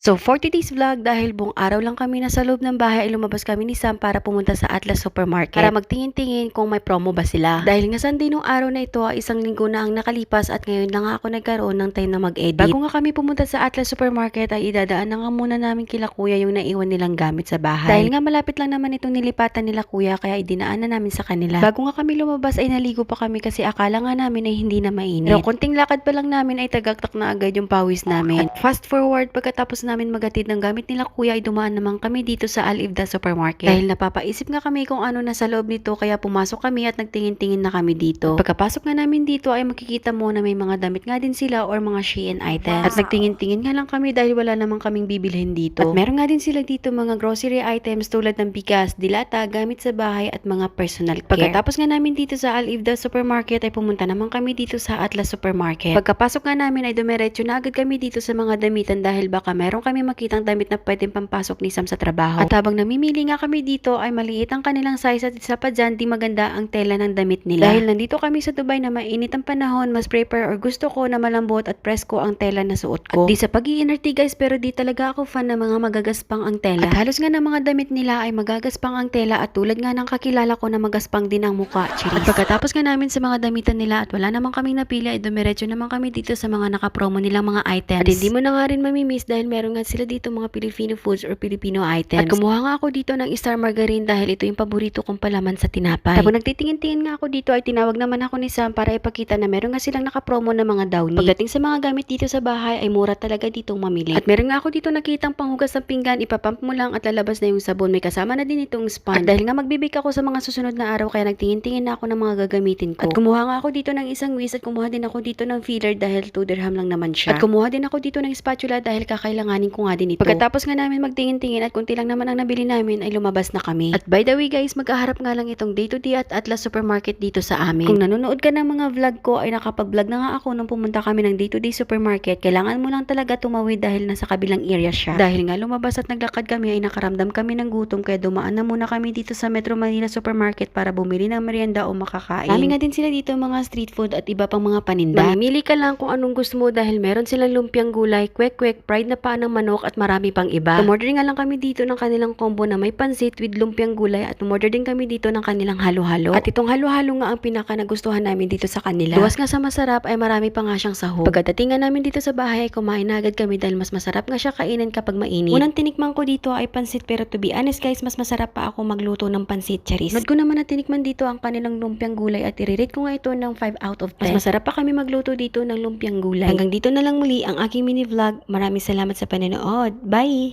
So, for today's vlog, dahil buong araw lang kami nasa loob ng bahay, ay lumabas kami ni Sam para pumunta sa Atlas Supermarket para magtingin-tingin kung may promo ba sila. Dahil nga Sunday nung araw na ito ay isang linggo na ang nakalipas at ngayon lang ako nagkaroon ng time na mag-edit. Bago nga kami pumunta sa Atlas Supermarket ay idadaan na nga muna namin kila kuya yung naiwan nilang gamit sa bahay. Dahil nga malapit lang naman itong nilipatan nila kuya kaya idinaan na namin sa kanila. Bago nga kami lumabas ay naligo pa kami kasi akala nga namin ay hindi na mainit. Pero konting lakad pa lang namin ay tagaktak na agad yung pawis namin. At fast forward pagkatapos namin magatid ng gamit nila kuya ay dumaan naman kami dito sa Alivda Supermarket. Dahil napapaisip nga kami kung ano nasa loob nito kaya pumasok kami at nagtingin-tingin na kami dito. Pagkapasok nga namin dito ay makikita mo na may mga damit nga din sila or mga Shein items. At nagtingin-tingin nga lang kami dahil wala namang kaming bibilhin dito. At meron nga din sila dito mga grocery items tulad ng bigas, dilata, gamit sa bahay at mga personal care. Pagkatapos nga namin dito sa Alivda Supermarket ay pumunta naman kami dito sa Atlas Supermarket. Pagkapasok nga namin ay dumiretso na agad kami dito sa mga damitan dahil baka meron kami makitang damit na pwedeng pampasok ni Sam sa trabaho. At habang namimili nga kami dito ay maliit ang kanilang size at isa pa dyan di maganda ang tela ng damit nila. Dahil nandito kami sa Dubai na mainit ang panahon, mas prefer or gusto ko na malambot at presko ang tela na suot ko. At di sa pag-iinerte guys pero di talaga ako fan ng mga magagaspang ang tela. At halos nga ng mga damit nila ay magagaspang ang tela at tulad nga ng kakilala ko na magaspang din ang muka. Chiris. At pagkatapos nga namin sa mga damitan nila at wala namang kaming napili ay dumiretso naman kami dito sa mga nakapromo nilang mga items. At hindi mo na nga rin mamimiss dahil meron nga sila dito mga Filipino foods or Filipino items. At kumuha nga ako dito ng Star Margarine dahil ito yung paborito kong palaman sa tinapay. Habang nagtitingin-tingin nga ako dito ay tinawag naman ako ni Sam para ipakita na meron nga silang nakapromo na mga downy. Pagdating sa mga gamit dito sa bahay ay mura talaga ditong mamili. At meron nga ako dito nakitang panghugas ng pinggan, ipapump mo lang at lalabas na yung sabon. May kasama na din itong sponge. At dahil nga magbibig ako sa mga susunod na araw kaya nagtingin-tingin na ako ng mga gagamitin ko. At kumuha nga ako dito ng isang whisk at kumuha din ako dito ng feeder dahil 2 dirham lang naman siya. At kumuha din ako dito ng spatula dahil kakailanganin ko nga din ito. Pagkatapos nga namin magtingin-tingin at kunti lang naman ang nabili namin ay lumabas na kami. At by the way guys, magkaharap nga lang itong day to day at Atlas Supermarket dito sa amin. Kung nanonood ka ng mga vlog ko ay nakapag-vlog na nga ako nung pumunta kami ng day to day supermarket. Kailangan mo lang talaga tumawid dahil nasa kabilang area siya. Dahil nga lumabas at naglakad kami ay nakaramdam kami ng gutom kaya dumaan na muna kami dito sa Metro Manila Supermarket para bumili ng merienda o makakain. Dami nga din sila dito mga street food at iba pang mga paninda. Mamimili ka lang kung anong gusto mo dahil meron silang lumpiang gulay, kwek-kwek, fried na paa ng manok at marami pang iba. Tumorder nga lang kami dito ng kanilang combo na may pansit with lumpiang gulay at tumorder din kami dito ng kanilang halo-halo. At itong halo-halo nga ang pinaka nagustuhan namin dito sa kanila. Luwas nga sa masarap ay marami pa nga siyang sahog. Pagkadating nga namin dito sa bahay ay kumain na agad kami dahil mas masarap nga siya kainin kapag mainit. Unang tinikman ko dito ay pansit pero to be honest guys, mas masarap pa ako magluto ng pansit charis. Not ko naman na tinikman dito ang kanilang lumpiang gulay at i-rate ko nga ito ng 5 out of 10. Mas masarap pa kami magluto dito ng lumpiang gulay. Hanggang dito na lang muli ang aking mini vlog. Maraming salamat sa panonood. Bye!